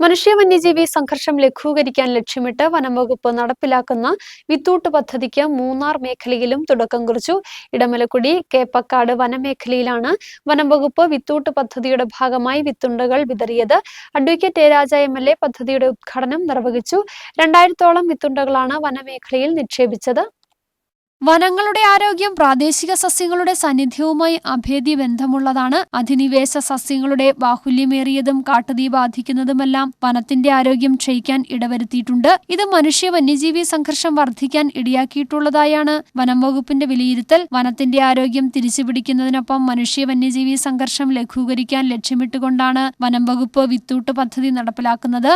മനുഷ്യ വന്യജീവി സംഘർഷം ലഘൂകരിക്കാൻ ലക്ഷ്യമിട്ട് വനംവകുപ്പ് നടപ്പിലാക്കുന്ന വിത്തൂട്ട് പദ്ധതിക്ക് മൂന്നാർ മേഖലയിലും തുടക്കം കുറിച്ചു. ഇടമലക്കുടി കേപ്പക്കാട് വനമേഖലയിലാണ് വനംവകുപ്പ് വിത്തൂട്ട് പദ്ധതിയുടെ ഭാഗമായി വിത്തുണ്ടകൾ വിതറിയത്. Advocate A Raja M L A പദ്ധതിയുടെ ഉദ്ഘാടനം നിർവഹിച്ചു. രണ്ടായിരത്തോളം വിത്തുണ്ടകളാണ് വനമേഖലയിൽ നിക്ഷേപിച്ചത്. വനങ്ങളുടെ ആരോഗ്യം പ്രാദേശിക സസ്യങ്ങളുടെ സാന്നിധ്യവുമായി അഭേദ്യ ബന്ധമുള്ളതാണ് അധിനിവേശ സസ്യങ്ങളുടെ ബാഹുല്യമേറിയതും കാട്ടുതീ ബാധിക്കുന്നതുമെല്ലാം വനത്തിന്റെ ആരോഗ്യം ക്ഷയിക്കാൻ ഇടവരുത്തിയിട്ടുണ്ട്. ഇത് മനുഷ്യ വന്യജീവി സംഘർഷം വർദ്ധിക്കാൻ ഇടയാക്കിയിട്ടുള്ളതായാണ് വനം വകുപ്പിന്റെ വിലയിരുത്തൽ. വനത്തിന്റെ ആരോഗ്യം തിരിച്ചുപിടിക്കുന്നതിനൊപ്പം മനുഷ്യ വന്യജീവി സംഘർഷം ലഘൂകരിക്കാൻ ലക്ഷ്യമിട്ടുകൊണ്ടാണ് വനം വകുപ്പ് വിത്തൂട്ട് പദ്ധതി നടപ്പിലാക്കുന്നത്.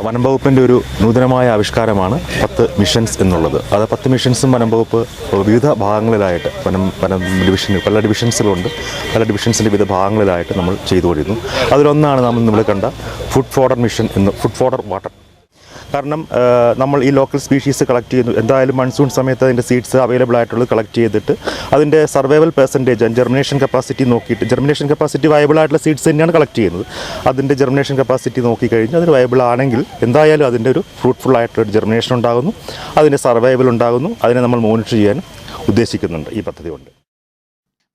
വനം വകുപ്പിന്റെ ഒരു നൂതനമായ ആവിഷ്കാരമാണ് പത്ത് മിഷൻസ് എന്നുള്ളത്. അത് പത്ത് മിഷൻസും വനം വകുപ്പ് വിവിധ ഭാഗങ്ങളിലായിട്ട് വനം വനം ഡിവിഷൻ പല ഡിവിഷൻസിലുണ്ട് പല ഡിവിഷൻസിന്റെ വിവിധ ഭാഗങ്ങളിലായിട്ട് നമ്മൾ ചെയ്തു വരുന്നു അതിലൊന്നാണ് നമ്മൾ നമ്മൾ കണ്ട ഫുഡ് ഫോർഡർ മിഷൻ എന്ന് ഫുഡ് ഫോർഡർ വാട്ടർ കാരണം നമ്മൾ ഈ ലോക്കൽ സ്പീഷീസ് കളക്ട് ചെയ്യുന്നു. എന്തായാലും മൺസൂൺ സമയത്ത് അതിന്റെ സീഡ്സ് അവൈലബിൾ ആയിട്ടുള്ളത് കളക്ട് ചെയ്തിട്ട് അതിന്റെ സർവൈവൽ പെർസെന്റേജ് ജെർമിനേഷൻ കപ്പാസിറ്റി നോക്കിയിട്ട് ജെർമിനേഷൻ കപ്പാസിറ്റി വയബിൾ ആയിട്ടുള്ള സീഡ്സ് തന്നെയാണ് കളക്ട് ചെയ്യുന്നത്. അതിന്റെ ജെർമിനേഷൻ കപ്പാസിറ്റി നോക്കിക്കഴിഞ്ഞ് അതിന് വയബിൾ ആണെങ്കിൽ എന്തായാലും അതിന്റെ ഒരു ഫ്രൂട്ട്ഫുൾ ആയിട്ടുള്ള ജെർമിനേഷൻ ഉണ്ടാകുന്നു. അതിന്റെ സർവൈവൽ ഉണ്ടാകുന്നു. അതിനെ നമ്മൾ മോണിറ്റർ ചെയ്യാൻ ഉദ്ദേശിക്കുന്നുണ്ട് ഈ പദ്ധതി കൊണ്ട്.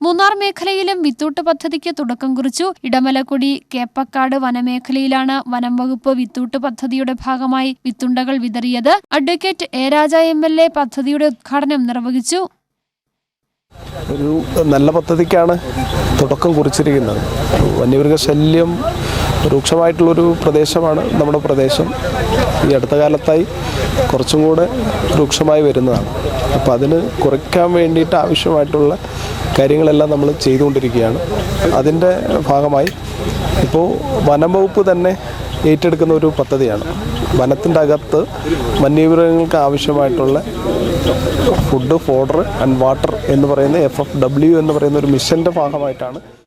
മൂന്നാർ മേഖലയിലും വിത്തൂട്ട് പദ്ധതിക്ക് തുടക്കം കുറിച്ചു. ഇടമലക്കുടി കേപ്പക്കാട് വനമേഖലയിലാണ് വനം വകുപ്പ് വിത്തൂട്ട് പദ്ധതിയുടെ ഭാഗമായി വിത്തുണ്ടകൾ വിതറിയത്. Advocate A Raja M L A പദ്ധതിയുടെ ഉദ്ഘാടനം നിർവഹിച്ചു. ഒരു നല്ല പദ്ധതിക്കാണ് തുടക്കം കുറിച്ചിരിക്കുന്നത്. വന്യമൃഗ ശല്യം രൂക്ഷമായിട്ടുള്ളൊരു പ്രദേശമാണ് നമ്മുടെ പ്രദേശം. ഈ അടുത്ത കാലത്തായി കുറച്ചും കൂടെ രൂക്ഷമായി വരുന്നതാണ്. അപ്പോൾ അതിന് കുറയ്ക്കാൻ വേണ്ടിയിട്ട് ആവശ്യമായിട്ടുള്ള കാര്യങ്ങളെല്ലാം നമ്മൾ ചെയ്തുകൊണ്ടിരിക്കുകയാണ്. അതിന്റെ ഭാഗമായി ഇപ്പോൾ വനം വകുപ്പ് തന്നെ ഏറ്റെടുക്കുന്ന ഒരു പദ്ധതിയാണ്. വനത്തിന്റെ അകത്ത് വന്യമൃഗങ്ങൾക്ക് ആവശ്യമായിട്ടുള്ള ഫുഡ് ഫോഡർ ആൻഡ് വാട്ടർ എന്ന് പറയുന്ന എഫ് എഫ് ഡബ്ല്യു എന്ന് പറയുന്ന ഒരു മിഷന്റെ ഭാഗമായിട്ടാണ്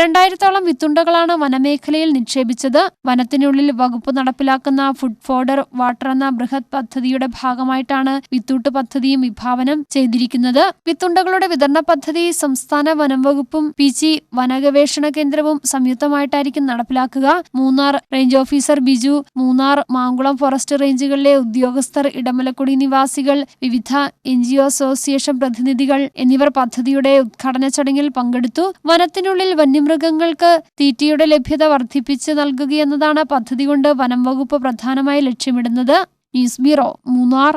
രണ്ടായിരത്തോളം വിത്തുണ്ടകളാണ് വനമേഖലയിൽ നിക്ഷേപിച്ചത്. വനത്തിനുള്ളിൽ വകുപ്പ് നടപ്പിലാക്കുന്ന ഫുഡ് ഫോർഡർ വാട്ടർ എന്ന ബൃഹത് പദ്ധതിയുടെ ഭാഗമായിട്ടാണ് വിത്തൂട്ട് പദ്ധതിയും വിഭാവനം ചെയ്തിരിക്കുന്നത്. വിത്തുണ്ടകളുടെ വിതരണ പദ്ധതി സംസ്ഥാന വനം വകുപ്പും പി ജി വനഗവേഷണ കേന്ദ്രവും സംയുക്തമായിട്ടായിരിക്കും നടപ്പിലാക്കുക. Munnar range officer Biju Munnar Mankulam forest റേഞ്ചുകളിലെ ഉദ്യോഗസ്ഥർ ഇടമലക്കുടി നിവാസികൾ വിവിധ എൻ ജി അസോസിയേഷൻ പ്രതിനിധികൾ എന്നിവർ പദ്ധതിയുടെ ഉദ്ഘാടന ചടങ്ങിൽ പങ്കെടുത്തു. വനത്തിനുള്ളിൽ വന്യമൃഗങ്ങൾക്ക് തീറ്റയുടെ ലഭ്യത വർദ്ധിപ്പിച്ച് നൽകുകയെന്നതാണ് പദ്ധതി കൊണ്ട് വനം വകുപ്പ് പ്രധാനമായി ലക്ഷ്യമിടുന്നത്. News bureau Munnar.